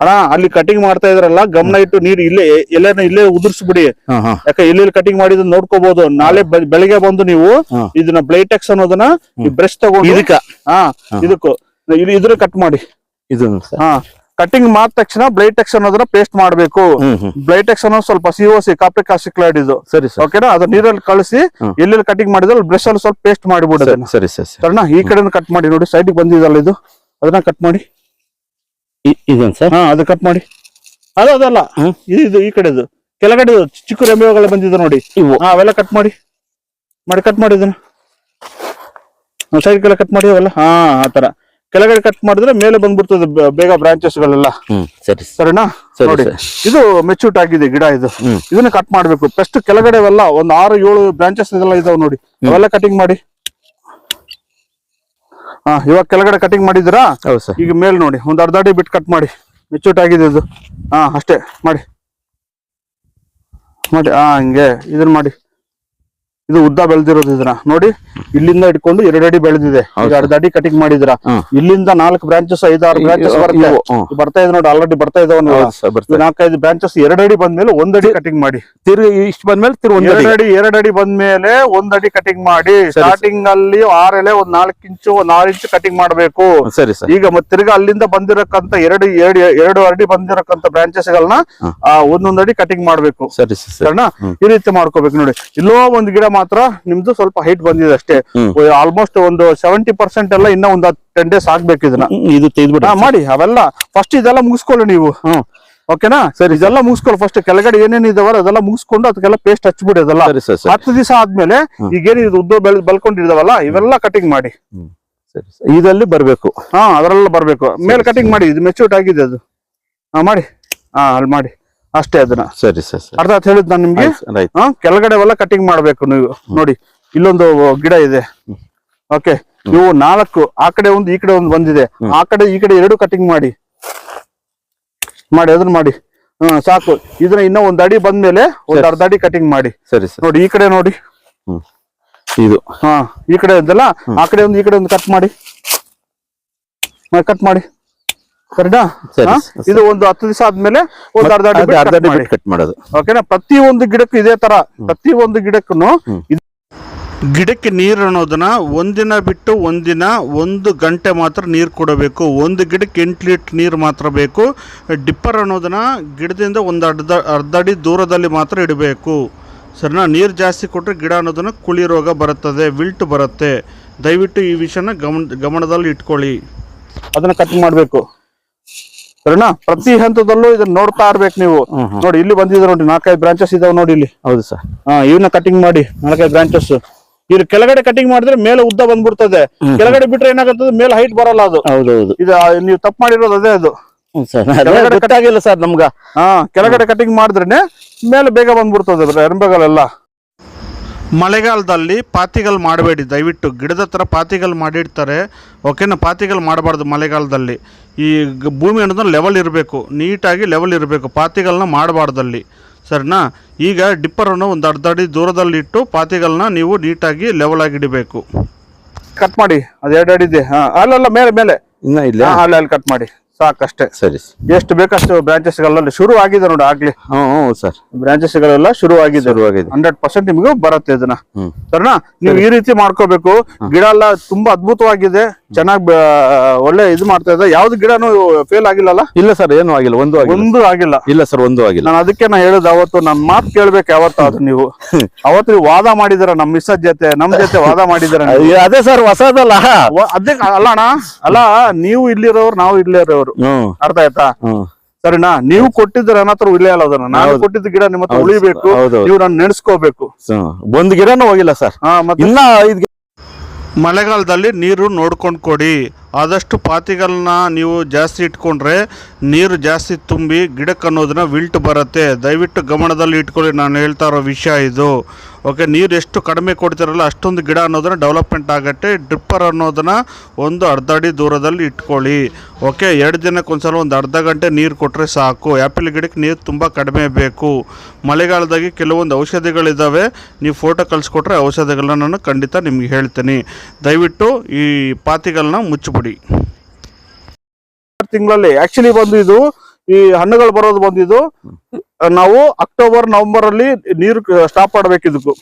ಅಣ್ಣ ಅಲ್ಲಿ ಕಟಿಂಗ್ ಮಾಡ್ತಾ ಇದ್ರಲ್ಲ ಗಮನ ಇಟ್ಟು ನೀರು ಇಲ್ಲೇ ಎಲ್ಲರ ಇಲ್ಲೇ ಉದುರ್ಸ್ಬಿಡಿ. ಯಾಕ ಇಲ್ಲಿ ಕಟಿಂಗ್ ಮಾಡಿದ್ ನೋಡ್ಕೋಬಹುದು ನಾಳೆ ಬೆಳಿಗ್ಗೆ ಬಂದು ನೀವು ಇದನ್ನ ಬ್ಲೈಟೆಕ್ಸ್ ಅನ್ನೋದನ್ನ ಬ್ರಷ್ ತಗೊಂಡು ಇದಕ್ಕ? ಹಾ ಇದಕ್ಕೂ. ಇದು ಇದ್ರ ಕಟ್ ಮಾಡಿ. ಇದು ಹಾ. ಕಟಿಂಗ್ ಮಾಡ ತಕ್ಷಣ ಬ್ಲೈಟೆಕ್ಸ್ ಅನ್ನೋದನ್ನ ಪೇಸ್ಟ್ ಮಾಡಬೇಕು. ಬ್ಲೈಟೆಕ್ಸ್ ಅನ್ನೋದು ಸ್ವಲ್ಪ ಸಿಒಸಿ ಕಾಪ್ರಿಕ್ ಆಸಿಕ್ಲೈಡ್ ಇದು. ಸರಿ ಓಕೆನಾ ಅದು ನೀರಲ್ಲಿ ಕಳಿಸಿ. ಎಲ್ಲೆಲ್ಲಿ ಕಟಿಂಗ್ ಮಾಡಿದ್ರೆ ಬ್ರಷ್ ಅಲ್ಲಿ ಸ್ವಲ್ಪ ಪೇಸ್ಟ್ ಮಾಡಿಬಿಡೋದು ಸರಿ ಸರಿ ಈ ಕಡೆ ಕಟ್ ಮಾಡಿ ನೋಡಿ ಸೈಡ್ ಬಂದಿದಲ್ಲ ಇದು. ಅದನ್ನ ಕಟ್ ಮಾಡಿ. ಇದನ್ ಸರ್? ಹಾ ಅದು ಕಟ್ ಮಾಡಿ. ಅದು ಅದಲ್ಲ. ಇದು ಈ ಕಡೆದು. ಕೆಳಗಡೆ ಚಿಕ್ಕ ರೆಂಬೆಗಳು ಬಂದಿದೆ ನೋಡಿ. ಅವೆಲ್ಲ ಕಟ್ ಮಾಡಿ. ಮಾಡಿ ಕಟ್ ಮಾಡಿ ಇದನ್ನ. ಸೈಡ್ ಕೆಲ ಕಟ್ ಮಾಡಿ ಅವೆಲ್ಲ. ಹಾ ಆತರ ಕೆಳಗಡೆ ಕಟ್ ಮಾಡಿದ್ರೆ ಮೇಲೆ ಬಂದ್ಬಿಡ್ತದೆ ಬೇಗ ಬ್ರಾಂಚಸ್ ಗಳೆಲ್ಲ. ಹ್ಮ್ ಸರಿ. ಸರ್ ಸರಿನಾ? ಸರಿ, ನೋಡಿ ಸರಿ. ಇದು ಮೆಚೂರ್ಟ್ ಆಗಿದೆ ಗಿಡ ಇದು. ಇದನ್ನ ಕಟ್ ಮಾಡ್ಬೇಕು. ಫಸ್ಟ್ ಕೆಳಗಡೆ ಅವೆಲ್ಲ ಒಂದ್ ಆರು ಏಳು ಬ್ರಾಂಚಸ್ ಎಲ್ಲ ಇದಾವ್ ನೋಡಿ. ಅವೆಲ್ಲ ಕಟಿಂಗ್ ಮಾಡಿ. ಹಾ ಇವಾಗ ಕೆಳಗಡೆ ಕಟಿಂಗ್ ಮಾಡಿದಿರಾ ಹೌದು ಸರ್. ಈಗ ಮೇಲ್ ನೋಡಿ. ಒಂದ್ ಅರ್ಧ ಅಡಿ ಬಿಟ್ಟು ಕಟ್ ಮಾಡಿ. ಮೆಚೂರ್ಟ್ ಆಗಿದೆ ಇದು. ಹಾ ಅಷ್ಟೇ. ಮಾಡಿ. ಮಾಡಿ ಹಾ ಹಂಗೆ. ಇದನ್ನ ಮಾಡಿ. ಇದು ಉದ್ದ ಬೆಳೆದಿರೋದು ಇದನ್ನ. ನೋಡಿ ಇಲ್ಲಿಂದ ಇಟ್ಕೊಂಡು ಎರಡು ಅಡಿ ಬೆಳೆದಿದೆ. ಅರ್ಧ ಅಡಿ ಕಟಿಂಗ್ ಮಾಡಿದ್ರ. ಇಲ್ಲಿಂದ ನಾಲ್ಕು ಬ್ರಾಂಚಸ್ ಐದಾರು ಬ್ರಾಂಚಸ್ ಬರುತ್ತೆ. ಬರ್ತಾ ಇದೆ ನೋಡಿ ಆಲ್ರೆಡಿ ಬರ್ತಾ ಇದಾವ ನಾಲ್ಕೈದು ಬ್ರಾಂಚಸ್ ಎರಡು ಅಡಿ ಬಂದ್ಮೇಲೆ ಒಂದಡಿ ಅಡಿ ಕಟಿಂಗ್ ಮಾಡಿ. ತಿರ್ಗಿ ಇಷ್ಟು ಬಂದ್ಮೇಲೆ ಒಂದ್ ಎರಡು ಅಡಿ ಎರಡು ಅಡಿ ಬಂದ್ಮೇಲೆ ಒಂದಡಿ ಅಡಿ ಕಟಿಂಗ್ ಮಾಡಿ. ಸ್ಟಾರ್ಟಿಂಗ್ ಅಲ್ಲಿ ಆರ್ ಎಲೆ ಒಂದ್ ನಾಲ್ಕು ಇಂಚು ಒಂದ್ ಆರು ಇಂಚು ಕಟಿಂಗ್ ಮಾಡ್ಬೇಕು. ಸರಿ ಸರ್. ಈಗ ಮತ್ತೆ ತಿರ್ಗಾ ಅಲ್ಲಿಂದ ಬಂದಿರಕ್ಕಂತ ಎರಡು ಎರಡು ಎರಡು ಅಡಿ ಬಂದಿರಕ್ಕಂತ ಬ್ರಾಂಚಸ್ ಗಳನ್ನ ಒಂದೊಂದ್ ಅಡಿ ಕಟಿಂಗ್ ಮಾಡ್ಬೇಕು. ಸರಿ ಸರ್ ಈ ರೀತಿ ಮಾಡ್ಕೋಬೇಕು ನೋಡಿ. ಇಲ್ಲೋ ಒಂದ್ ಗಿಡ ಮಾತ್ರ ನಿಮ್ದು ಸ್ವಲ್ಪ ಹೈಟ್ ಬಂದಿದೆ ಅಷ್ಟೇ. ಆಲ್ಮೋಸ್ಟ್ ಒಂದು ಸೆವೆಂಟಿ ಪರ್ಸೆಂಟ್ ಎಲ್ಲ ಇನ್ನ ಒಂದ್ ಟೆನ್ ಡೇಸ್ ಆಗ್ಬೇಕು ಇದನ್ನ. ಇದು ತೆಗೆದ್ಬಿಟ್ಟು ಮಾಡಿ ಅವೆಲ್ಲ ಫಸ್ಟ್ ಇದೆಲ್ಲ ಮುಗಿಸ್ಕೊಳ್ಳಿ ನೀವು. ಹ್ಮ್. ಓಕೆನಾ ಸರಿ ಇದೆಲ್ಲ ಮುಗಿಸ್ಕೊಳ್ಳಿ ಫಸ್ಟ್ ಕೆಳಗಡೆ ಏನೇನು ಇದಾವಲ್ಲ ಅದೆಲ್ಲ ಮುಗಿಸ್ಕೊಂಡು ಅದಕ್ಕೆಲ್ಲ ಪೇಸ್ಟ್ ಹಚ್ಬಿಡಿ ಅದೆಲ್ಲ. ಹತ್ತು ದಿವಸ ಆದ್ಮೇಲೆ ಈಗೇನು ಇದು ಉದ್ದ ಬೆಳ್ ಬಲ್ಕೊಂಡಿದಾವಲ್ಲ ಇವೆಲ್ಲ ಕಟಿಂಗ್ ಮಾಡಿ. ಇದಲ್ಲಿ ಬರ್ಬೇಕು. ಹಾ ಅದರಲ್ಲ ಬರ್ಬೇಕು. ಮೇಲೆ ಕಟಿಂಗ್ ಮಾಡಿ ಇದು ಮೆಚೂರ್ಟ್ ಆಗಿದೆ ಅದು. ಹಾ ಮಾಡಿ. ಹಾ ಅಲ್ಲಿ ಮಾಡಿ. ಅಷ್ಟೇ ಅದನ್ನ. ಸರಿ ಸರ್ ಸರಿ. ಅರ್ಥ ಆಯ್ತು ಹೇಳಿದ್ ನಾನು ನಿಮ್ಗೆ? ಕೆಳಗಡೆ ಎಲ್ಲ ಕಟಿಂಗ್ ಮಾಡ್ಬೇಕು ನೀವು. ನೋಡಿ ಇಲ್ಲೊಂದು ಗಿಡ ಇದೆ. ಓಕೆ ನೀವು ನಾಲ್ಕು ಆ ಕಡೆ ಒಂದು ಈ ಕಡೆ ಒಂದು ಬಂದಿದೆ. ಆ ಕಡೆ ಈ ಕಡೆ ಎರಡು ಕಟಿಂಗ್ ಮಾಡಿ. ಮಾಡಿ ಅದನ್ನ ಮಾಡಿ. ಹ್ಮ್ ಸಾಕು. ಇದನ್ನ ಇನ್ನೂ ಒಂದ್ ಅಡಿ ಬಂದ್ಮೇಲೆ ಒಂದ್ ಅರ್ಧ ಅಡಿ ಕಟಿಂಗ್ ಮಾಡಿ. ಸರಿ ಸರ್. ನೋಡಿ ಈ ಕಡೆ ನೋಡಿ. ಇದು. ಹಾ ಈ ಕಡೆ ಇದ್ದಲ್ಲ ಆ ಕಡೆ ಒಂದು ಈ ಕಡೆ ಒಂದು ಕಟ್ ಮಾಡಿ. ಕಟ್ ಮಾಡಿ. ಸರಿನಾ ಸರಿ, ಇದು ಒಂದು ಹತ್ತು ದಿವಸ ಆದ್ಮೇಲೆ ಒಂದು ಅರ್ಧ ಅರ್ಧ ಕಟ್ ಮಾಡೋದು. ಓಕೆನಾ ಪ್ರತಿ ಒಂದು ಗಿಡಕ್ಕೂ ಇದೇ ತರ. ಪ್ರತಿ ಒಂದು ಗಿಡಕ್ಕೂ ಗಿಡಕ್ಕೆ ನೀರು ಅನ್ನೋದನ್ನ ಒಂದಿನ ಬಿಟ್ಟು ಒಂದಿನ ಒಂದು ಗಂಟೆ ಮಾತ್ರ ನೀರು ಕೊಡಬೇಕು. ಒಂದು ಗಿಡಕ್ಕೆ ಎಂಟು ಲೀಟ್ರ್ ನೀರು ಮಾತ್ರ ಬೇಕು. ಡಿಪ್ಪರ್ ಅನ್ನೋದನ್ನ ಗಿಡದಿಂದ ಒಂದು ಅರ್ಧ ಅರ್ಧ ಅಡಿ ದೂರದಲ್ಲಿ ಮಾತ್ರ ಇಡಬೇಕು. ಸರಿನಾ? ನೀರು ಜಾಸ್ತಿ ಕೊಟ್ಟರೆ ಗಿಡ ಅನ್ನೋದನ್ನ ಕುಳಿ ರೋಗ ಬರುತ್ತದೆ ವಿಲ್ಟ್ ಬರುತ್ತೆ. ದಯವಿಟ್ಟು ಈ ವಿಷಯನ ಗಮನ ಗಮನದಲ್ಲಿ ಇಟ್ಕೊಳ್ಳಿ. ಅದನ್ನ ಕಟ್ ಮಾಡ್ಬೇಕು. ಸರಿನಾ? ಪ್ರತಿ ಹಂತದಲ್ಲೂ ಇದನ್ನ ನೋಡ್ತಾ ಇರ್ಬೇಕು ನೀವು. ನೋಡಿ ಇಲ್ಲಿ ಬಂದಿದ್ರೆ ನೋಡಿ ನಾಲ್ಕೈದು ಬ್ರಾಂಚಸ್ ಇದಾವೆ ನೋಡಿ ಇಲ್ಲಿ. ಹೌದು ಸರ್. ಹಾ ಇವನ್ನ ಕಟಿಂಗ್ ಮಾಡಿ ನಾಲ್ಕೈದು ಬ್ರಾಂಚಸ್ ಇಲ್ಲಿ ಕೆಳಗಡೆ ಕಟಿಂಗ್ ಮಾಡಿದ್ರೆ ಮೇಲೆ ಉದ್ದ ಬಂದ್ಬಿಡ್ತದೆ. ಕೆಳಗಡೆ ಬಿಟ್ರೆ ಏನಾಗುತ್ತದೆ? ಮೇಲೆ ಹೈಟ್ ಬರಲ್ಲ ಅದು. ಹೌದೌದು. ಇದು ನೀವು ತಪ್ಪು ಮಾಡಿರೋದು ಅದೇ ಅದು. ಕೆಳಗಡೆ ಗೊತ್ತಾಗಿಲ್ಲ ಸರ್ ನಮ್ಗ. ಹಾ ಕೆಳಗಡೆ ಕಟಿಂಗ್ ಮಾಡಿದ್ರೆ ಮೇಲೆ ಬೇಗ ಬಂದ್ಬಿಡ್ತದೆ ಎರಂಬೆಗಳೆಲ್ಲ ಮಳೆಗಾಲದಲ್ಲಿ ಪಾತಿಗಳು ಮಾಡಬೇಡಿ ದಯವಿಟ್ಟು. ಗಿಡದ ಹತ್ರ ಪಾತಿಗಳು ಮಾಡಿಡ್ತಾರೆ ಓಕೆನಾ? ಪಾತಿಗಳು ಮಾಡಬಾರ್ದು ಮಳೆಗಾಲದಲ್ಲಿ. ಈ ಗ- ಭೂಮಿ ಅನ್ನೋದು ಲೆವೆಲ್ ಇರಬೇಕು. ನೀಟಾಗಿ ಲೆವೆಲ್ ಇರಬೇಕು. ಪಾತಿಗಳನ್ನ ಮಾಡಬಾರ್ದಲ್ಲಿ. ಸರಿನಾ? ಈಗ ಡಿಪ್ಪರನ್ನು ಒಂದು ಅರ್ಧ ಅಡಿ ದೂರದಲ್ಲಿ ಇಟ್ಟು ಪಾತಿಗಳನ್ನ ನೀವು ನೀಟಾಗಿ ಲೆವೆಲ್ ಆಗಿ ಇಡಬೇಕು ಕಟ್ ಮಾಡಿ. ಅದು ಎರಡು ಅಡಿ ಇದೆ. ಹಾ ಅಲ್ಲಲ್ಲ ಮೇಲೆ ಮೇಲೆ. ಇನ್ನ ಇಲ್ಲ. ಹಾ, ಅಲ್ಲಿ ಅಲ್ಲಿ ಕಟ್ ಮಾಡಿ. ಸಾಕಷ್ಟೇ. ಸರಿ. ಎಷ್ಟು ಬೇಕಷ್ಟು ಬ್ರಾಂಚಸ್ಗಳಲ್ಲಿ ಶುರು ಆಗಿದೆ ನೋಡಿ ಆಗ್ಲಿ. ಹ್ಮ್ ಸರ್. ಬ್ರಾಂಚಸ್ ಗಳೆಲ್ಲ ಶುರು ಆಗಿದೆ ಹಂಡ್ರೆಡ್ ಪರ್ಸೆಂಟ್ ನಿಮಗೆ ಬರುತ್ತೆ ಇದನ್ನ. ಸರಿನಾ? ನೀವು ಈ ರೀತಿ ಮಾಡ್ಕೋಬೇಕು. ಗಿಡ ಎಲ್ಲ ತುಂಬಾ ಅದ್ಭುತವಾಗಿದೆ. ಚೆನ್ನಾಗಿ ಒಳ್ಳೆ ಇದು ಮಾಡ್ತಾ ಇದೆ. ಯಾವ್ದು ಗಿಡನು ಫೇಲ್ ಆಗಿಲ್ಲಲ್ಲ? ಇಲ್ಲ ಸರ್ ಏನು ಆಗಿಲ್ಲ. ಒಂದು ಆಗಿಲ್ಲ. ಒಂದು ಆಗಿಲ್ಲ. ಇಲ್ಲ ಸರ್ ಒಂದು ಆಗಿಲ್ಲ. ನಾನು ಅದಕ್ಕೆ ನಾ ಹೇಳುದು ಅವತ್ತು ನನ್ನ ಮಾತು ಕೇಳ್ಬೇಕು ಯಾವತ್ತು ಅದು ನೀವು. ಅವತ್ತು ನೀವು ವಾದ ಮಾಡಿದಿರ? ನಮ್ ಮಿಸ್ ಜೊತೆ ನಮ್ ಜೊತೆ ವಾದ ಮಾಡಿದಿರ. ಅದೇ ಸರ್ ಹೊಸದಲ್ಲ. ಅದೇ ಅಲ್ಲ ಅಣ್ಣ ಅಲ್ಲ ನೀವು ಇಲ್ಲಿರೋರು ನಾವು ಇಲ್ಲಿರೋರು. ಹ್ಮ್ ಅರ್ಥ ಆಯ್ತಾ? ಸರಿನಾ? ನೀವು ಕೊಟ್ಟಿದ್ರೆ ನನ್ನ ಹತ್ರ ಉಳಿಯಲ್ಲ ಅದನ್ನ. ನಾನು. ಕೊಟ್ಟಿದ್ದ ಗಿಡ ನಿಮ್ಮ ಹತ್ರ ಉಳಿಬೇಕು. ನೀವು ನಾನು ನೆನೆಸ್ಕೋಬೇಕು. ಒಂದ್ ಗಿಡನೂ ಹೋಗಿಲ್ಲ ಸರ್. ಹಾ ಮತ್ತೆ? ಇನ್ನ ಐದ್ ಮಳೆಗಾಲದಲ್ಲಿ ನೀರು ನೋಡ್ಕೊಂಡ್ ಕೊಡಿ. ಆದಷ್ಟು ಪಾತಿಗಳನ್ನ ನೀವು ಜಾಸ್ತಿ ಇಟ್ಕೊಂಡ್ರೆ ನೀರು ಜಾಸ್ತಿ ತುಂಬಿ ಗಿಡಕ್ಕೆ ಅನ್ನೋದನ್ನ ವಿಲ್ಟ್ ಬರುತ್ತೆ. ದಯವಿಟ್ಟು ಗಮನದಲ್ಲಿ ಇಟ್ಕೊಳ್ಳಿ, ನಾನು ಹೇಳ್ತಾ ಇರೋ ವಿಷಯ ಇದು. ಓಕೆ ನೀರು ಎಷ್ಟು ಕಡಿಮೆ ಕೊಡ್ತಿರಲ್ಲ ಅಷ್ಟೊಂದು ಗಿಡ ಅನ್ನೋದನ್ನು ಡೆವಲಪ್ಮೆಂಟ್ ಆಗುತ್ತೆ. ಡ್ರಿಪ್ಪರ್ ಅನ್ನೋದನ್ನು ಒಂದು ಅರ್ಧ ಅಡಿ ದೂರದಲ್ಲಿ ಇಟ್ಕೊಳ್ಳಿ. ಓಕೆ ಎರಡು ದಿನಕ್ಕೊಂದ್ಸಲ ಒಂದು ಅರ್ಧ ಗಂಟೆ ನೀರು ಕೊಟ್ಟರೆ ಸಾಕು. ಆ್ಯಪಲ್ ಗಿಡಕ್ಕೆ ನೀರು ತುಂಬ ಕಡಿಮೆ ಬೇಕು. ಮಳೆಗಾಲದಾಗಿ ಕೆಲವೊಂದು ಔಷಧಿಗಳಿದ್ದಾವೆ ನೀವು ಫೋಟೋ ಕಳಿಸ್ಕೊಟ್ರೆ ಔಷಧಿಗಳನ್ನ ನಾನು ಖಂಡಿತ ನಿಮ್ಗೆ ಹೇಳ್ತೀನಿ. ದಯವಿಟ್ಟು ಈ ಪಾತಿಗಳನ್ನ ಮುಚ್ಚಿಬಿಡಿ ತಿಂಗಳಲ್ಲಿ. ಆಕ್ಚುಲಿ ಬಂದು ಇದು ಈ ಹಣ್ಣುಗಳು ಬರೋದು ಬಂದಿದ್ದು ನಾವು ಅಕ್ಟೋಬರ್ ನವೆಂಬರ್ ಅಲ್ಲಿ ನೀರು ಸ್ಟಾಪ್ ಮಾಡಬೇಕು ಇದಕ್ಕೂ.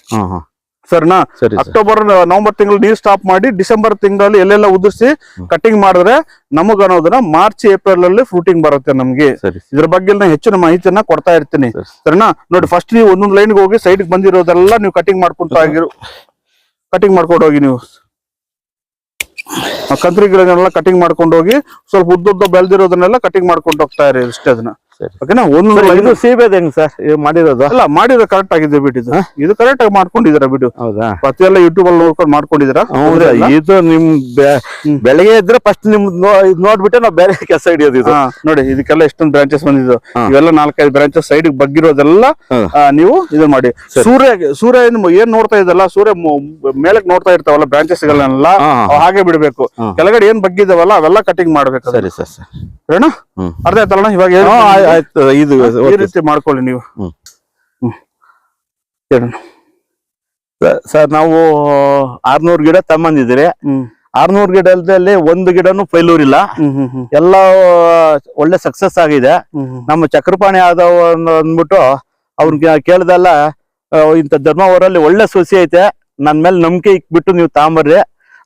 ಸರಿನಾ? ಸರಿ ಸರ್. ಅಕ್ಟೋಬರ್ ನವೆಂಬರ್ ತಿಂಗಳು ನೀರು ಸ್ಟಾಪ್ ಮಾಡಿ ಡಿಸೆಂಬರ್ ತಿಂಗಳಲ್ಲಿ ಎಲ್ಲೆಲ್ಲ ಉದುರಿಸಿ ಕಟಿಂಗ್ ಮಾಡಿದ್ರೆ ನಮಗ ಅನ್ನೋದನ್ನ ಮಾರ್ಚ್ ಏಪ್ರಿಲ್ ಅಲ್ಲಿ ಫ್ರೂಟಿಂಗ್ ಬರುತ್ತೆ ನಮ್ಗೆ. ಇದ್ರ ಬಗ್ಗೆ ನಾ ಹೆಚ್ಚಿನ ಮಾಹಿತಿಯನ್ನ ಕೊಡ್ತಾ ಇರ್ತೀನಿ. ಸರಿನಾ? ನೋಡಿ ಫಸ್ಟ್ ನೀವು ಒಂದೊಂದು ಲೈನ್ ಹೋಗಿ ಸೈಡ್ ಬಂದಿರೋದೆಲ್ಲ ನೀವು ಕಟಿಂಗ್ ಮಾಡ್ಕೊಂತ ಆಗಿರು ಕಟಿಂಗ್ ಮಾಡ್ಕೊಂಡು ಹೋಗಿ ನೀವು. ಕಂತ್ರಿ ಗಿಡಗಳನ್ನೆಲ್ಲ ಕಟಿಂಗ್ ಮಾಡ್ಕೊಂಡು ಹೋಗಿ ಸ್ವಲ್ಪ ಉದ್ದುದ್ದ ಬೆಳೆದಿರೋದನ್ನೆಲ್ಲ ಕಟಿಂಗ್ ಮಾಡ್ಕೊಂಡು ಹೋಗ್ತಾ ಇರಿ ಇಷ್ಟೇ ಅದನ್ನ. ಸರಿ. ಓಕೆನಾ ಒಂದು ಇದು ಸೀಬೆದ್ ಹೆಂಗ್ ಸರ್? ಇದು ಮಾಡಿರೋದು? ಅಲ್ಲ ಮಾಡಿರೋ ಕರೆಕ್ಟ್ ಆಗಿದೆ ಇದು. ಕರೆಕ್ಟ್ ಆಗಿ ಮಾಡ್ಕೊಂಡಿದ್ದೀರಾ ಹೌದಾ? ಪ್ರತಿ ಎಲ್ಲ ಯೂಟ್ಯೂಬ್ ಅಲ್ಲಿ ನೋಡ್ಕೊಂಡು ಮಾಡ್ಕೊಂಡಿದ್ದೀರಾ? ಹೌದಾ ಇದು ನಿಮ್ ಬೆಳಗ್ಗೆ ಇದ್ರೆ ಫಸ್ಟ್ ನಿಮ್ ನೋಡ್ಬಿಟ್ಟೆ ನಾವು ಬೇರೆ ಕೆಲಸ ಹಿಡಿಯೋದು ಇದು. ನೋಡಿ ಇದಕ್ಕೆಲ್ಲ ಎಷ್ಟೊಂದು ಬ್ರಾಂಚಸ್ ಬಂದಿದ್ದು. ಇವೆಲ್ಲ ನಾಲ್ಕೈದು ಬ್ರಾಂಚಸ್ ಸೈಡ್ ಬಗ್ಗಿರೋದೆಲ್ಲ. ನೀವು ಇದು ಮಾಡಿ. ಸೂರ್ಯ ಸೂರ್ಯ ಏನ್ ಏನ್ ನೋಡ್ತಾ ಇದ್ದಲ್ಲ ಸೂರ್ಯ ಮೇಲಕ್ ನೋಡ್ತಾ ಇರ್ತಾವಲ್ಲ ಬ್ರಾಂಚಸ್ ಗಳನ್ನೆಲ್ಲ ಹಾಗೆ ಬಿಡ್ಬೇಕು. ಕೆಳಗಡೆ ಏನ್ ಬಗ್ಗಿದಾವಲ್ಲ ಅವೆಲ್ಲ ಕಟಿಂಗ್ ಮಾಡ್ಬೇಕು. ಸರಿ ಸರ್ ಸರ್. ಅರ್ಧ ಆಯ್ತಲ್ಲ ಇವಾಗ. ಆಯ್- ಆಯ್ತು ಇದು ಈ ರೀತಿ ಮಾಡ್ಕೊಳ್ಳಿ ನೀವು. ಸರ್- ನಾವು ಆರ್ನೂರ್ ಗಿಡ ತಮ್ಮಂದಿದ್ರೆ ಆರ್ನೂರು ಗಿಡದಲ್ಲಿ ಒಂದು ಗಿಡನು ಫೈಲೂರ್ ಇಲ್ಲ ಎಲ್ಲ ಒಳ್ಳೆ ಸಕ್ಸಸ್ ಆಗಿದೆ. ನಮ್ಮ ಚಕ್ರಪಾಣಿ ಆದವ ಅಂದ್ಬಿಟ್ಟು ಅವ್ರಿಗೆ ಕೇಳ್ದಲ್ಲ ಇಂಥ ಧರ್ಮವರಲ್ಲಿ ಒಳ್ಳೆ ಸೊಸಿ ಐತೆ. ನನ್ ಮೇಲೆ ನಂಬಿಕೆ ಇಕ್ಬಿಟ್ಟು ನೀವು ತಾಂಬರ್ರಿ.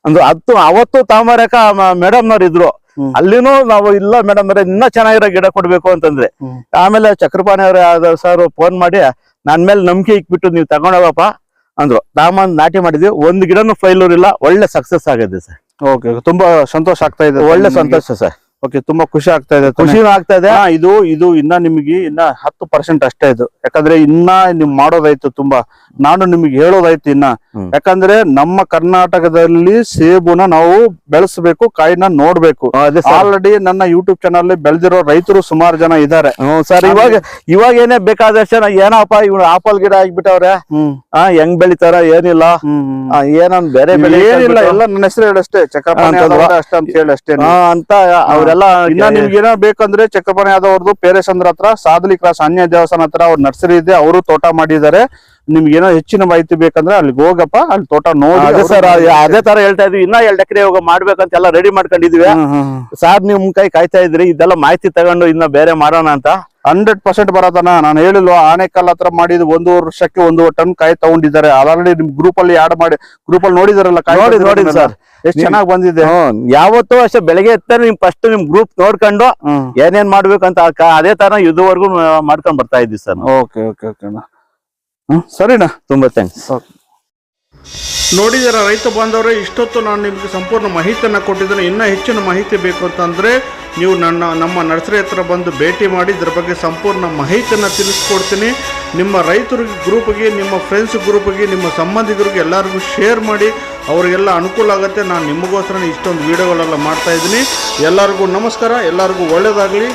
ಅಂದ್ರೆ ಅದು ಅವತ್ತು ತಾಂಬರಕ ಮೇಡಮ್ನವ್ರು ಇದ್ರು. ಅಲ್ಲಿನೂ ನಾವು ಇಲ್ಲ ಮೇಡಮ್ ಅವ್ರೆ ಇನ್ನ ಚೆನ್ನಾಗಿರೋ ಗಿಡ ಕೊಡ್ಬೇಕು ಅಂತಂದ್ರೆ. ಆಮೇಲೆ ಚಕ್ರಪಾಣಿ ಅವ್ರ ಸರ್ ಫೋನ್ ಮಾಡಿ ನನ್ ಮೇಲೆ ನಂಬಿಕೆ ಇಕ್ಬಿಟ್ಟು ನೀವು ತಗೊಂಡೋಗಪ್ಪ ಅಂದ್ರು. ತಾಮಂದ್ ನಾಟಿ ಮಾಡಿದ್ವಿ. ಒಂದ್ ಗಿಡನು ಫೈಲೂರ್ ಇಲ್ಲ. ಒಳ್ಳೆ ಸಕ್ಸಸ್ ಆಗಿದೆ ಸರ್ ಓಕೆ ತುಂಬಾ ಸಂತೋಷ ಆಗ್ತಾ ಇದೆ ಒಳ್ಳೆ ಸಂತೋಷ ಸರ್ ಓಕೆ ತುಂಬಾ ಖುಷಿ ಆಗ್ತಾ ಇದೆ ಖುಷಿ ಆಗ್ತಾ ಇದೆ. ಇದು ಇದು ಇನ್ನ ನಿಮಗೆ ಇನ್ನ ಹತ್ತು ಪರ್ಸೆಂಟ್ ಅಷ್ಟೇ ಇದು. ಯಾಕಂದ್ರೆ ಇನ್ನ ನಿಮ್ ಮಾಡೋದಾಯ್ತು ತುಂಬಾ. ನಾನು ನಿಮ್ಗೆ ಹೇಳೋದಾಯ್ತು ಇನ್ನ. ಯಾಕಂದ್ರೆ ನಮ್ಮ ಕರ್ನಾಟಕದಲ್ಲಿ ಸೇಬುನ ನಾವು ಬೆಳೆಸಬೇಕು ಕಾಯಿನ ನೋಡ್ಬೇಕು. ಆಲ್ರೆಡಿ ನನ್ನ ಯೂಟ್ಯೂಬ್ ಚಾನಲ್ ಬೆಳೆದಿರೋ ರೈತರು ಸುಮಾರು ಜನ ಇದ್ದಾರೆ. ಸರ್ ಇವಾಗ ಇವಾಗ ಏನೇ ಬೇಕಾದಷ್ಟು ಜನ ಏನಪ್ಪ ಇವ್ರು ಆಪಲ್ ಗಿಡ ಆಗ್ಬಿಟ್ಟವ್ರೆ ಹೆಂಗ್ ಬೆಳಿತಾರ ಏನಿಲ್ಲ. ಏನನ್ ಬೇರೆ ಬೆಳೆ ಏನಿಲ್ಲ ಎಲ್ಲ ನನ್ನ ಹೆಸರು ಹೇಳಷ್ಟೇ ಚಕ್ರಪ್ಪ ಅಷ್ಟೇ ಅಂತ ಹೇಳಿ ಅಷ್ಟೇ ಅಂತ ಅವರೆಲ್ಲ ಇನ್ನ ನಿಮ್ಗೆ ಏನೋ ಬೇಕಂದ್ರೆ ಚಕ್ರಪಾಣಿ ಯಾದವ್ರದ್ದು ಪೇರೇಶಂದ್ರ ಹತ್ರ ಸಾದಲಿ ಕ್ರಾಸ್ ಅನ್ಯ ದೇವಸ್ಥಾನ ಹತ್ರ ಅವ್ರ ನರ್ಸರಿ ಇದೆ ಅವರು ತೋಟ ಮಾಡಿದ್ದಾರೆ. ನಿಮ್ಗೆ ಏನೋ ಹೆಚ್ಚಿನ ಮಾಹಿತಿ ಬೇಕಂದ್ರೆ ಅಲ್ಲಿಗೆ ಹೋಗಪ್ಪ ಅಲ್ಲಿ ತೋಟ ನೋಡಿ ಸರ್ ಅದೇ ತರ ಹೇಳ್ತಾ ಇದ್ವಿ. ಇನ್ನ ಎರಡ್ ಎಕರೆ ಹೋಗ ಮಾಡ್ಬೇಕಂತ ಎಲ್ಲ ರೆಡಿ ಮಾಡ್ಕೊಂಡಿದ್ವಿ. ಸಾರ್ ನಿಮ್ ಕೈ ಕಾಯ್ತಾ ಇದ್ರಿ ಇದೆಲ್ಲ ಮಾಹಿತಿ ತಗೊಂಡು ಇನ್ನ ಬೇರೆ ಮಾಡೋಣ ಅಂತ. ಹಂಡ್ರೆಡ್ ಪರ್ಸೆಂಟ್ ಬರೋದನ್ನ ನಾನು ಹೇಳಿಲ್ವ ಆನೆಕಲ್ ಹತ್ರ ಮಾಡಿದ ಒಂದು ವರ್ಷಕ್ಕೆ ಒಂದು ಟನ್ ಕಾಯಿ ತಗೊಂಡಿದ್ದಾರೆ. ಆಲ್ರೆಡಿ ನಿಮ್ ಗ್ರೂಪ್ ಅಲ್ಲಿ ಆಡ್ ಮಾಡಿ ಗ್ರೂಪ್ ಅಲ್ಲಿ ನೋಡಿದಾರಲ್ಲ ಕಾಯಿ ನೋಡಿ, ನೋಡಿ ಸರ್. ಎಷ್ಟ್ ಚೆನ್ನಾಗ್ ಬಂದಿದೆ? ಯಾವತ್ತೂ ಅಷ್ಟೇ ಬೆಳಗ್ಗೆ ಎತ್ತ ನಿಮ್ ಫಸ್ಟ್ ನಿಮ್ ಗ್ರೂಪ್ ನೋಡ್ಕೊಂಡು ಹ್ಮ್ ಏನೇನ್ ಮಾಡ್ಬೇಕಂತ ಅಂತ ಅದೇ ತರ ಇದುವರೆಗೂ ಮಾಡ್ಕೊಂಡ್ ಬರ್ತಾ ಇದ್ದೀವಿ sir. Okay okay okay hmm ಸರಿನಾ ತುಂಬಾ ಥ್ಯಾಂಕ್ಸ್ ನೋಡಿದರ ರೈತ ಬಾಂಧವರೇ ಇಷ್ಟೊತ್ತು ನಾನು ನಿಮಗೆ ಸಂಪೂರ್ಣ ಮಾಹಿತಿಯನ್ನು ಕೊಟ್ಟಿದ್ದೇನೆ. ಇನ್ನೂ ಹೆಚ್ಚಿನ ಮಾಹಿತಿ ಬೇಕು ಅಂತಂದರೆ ನೀವು ನನ್ನ, ನಮ್ಮ ನರ್ಸರಿ ಹತ್ರ ಬಂದು ಭೇಟಿ ಮಾಡಿ ಇದ್ರ ಬಗ್ಗೆ ಸಂಪೂರ್ಣ ಮಾಹಿತಿಯನ್ನು ತಿಳಿಸ್ಕೊಡ್ತೀನಿ. ನಿಮ್ಮ ರೈತರ ಗ್ರೂಪ್ಗೆ, ನಿಮ್ಮ ಫ್ರೆಂಡ್ಸ್ ಗ್ರೂಪ್ಗೆ, ನಿಮ್ಮ ಸಂಬಂಧಿಕರಿಗೆ ಎಲ್ಲರಿಗೂ ಶೇರ್ ಮಾಡಿ. ಅವರಿಗೆಲ್ಲ ಅನುಕೂಲ ಆಗುತ್ತೆ. ನಾನು ನಿಮಗೋಸ್ಕರ ಇಷ್ಟೊಂದು ವೀಡಿಯೋಗಳೆಲ್ಲ ಮಾಡ್ತಾಯಿದ್ದೀನಿ ಎಲ್ಲರಿಗೂ ನಮಸ್ಕಾರ. ಎಲ್ಲರಿಗೂ ಒಳ್ಳೆಯದಾಗಲಿ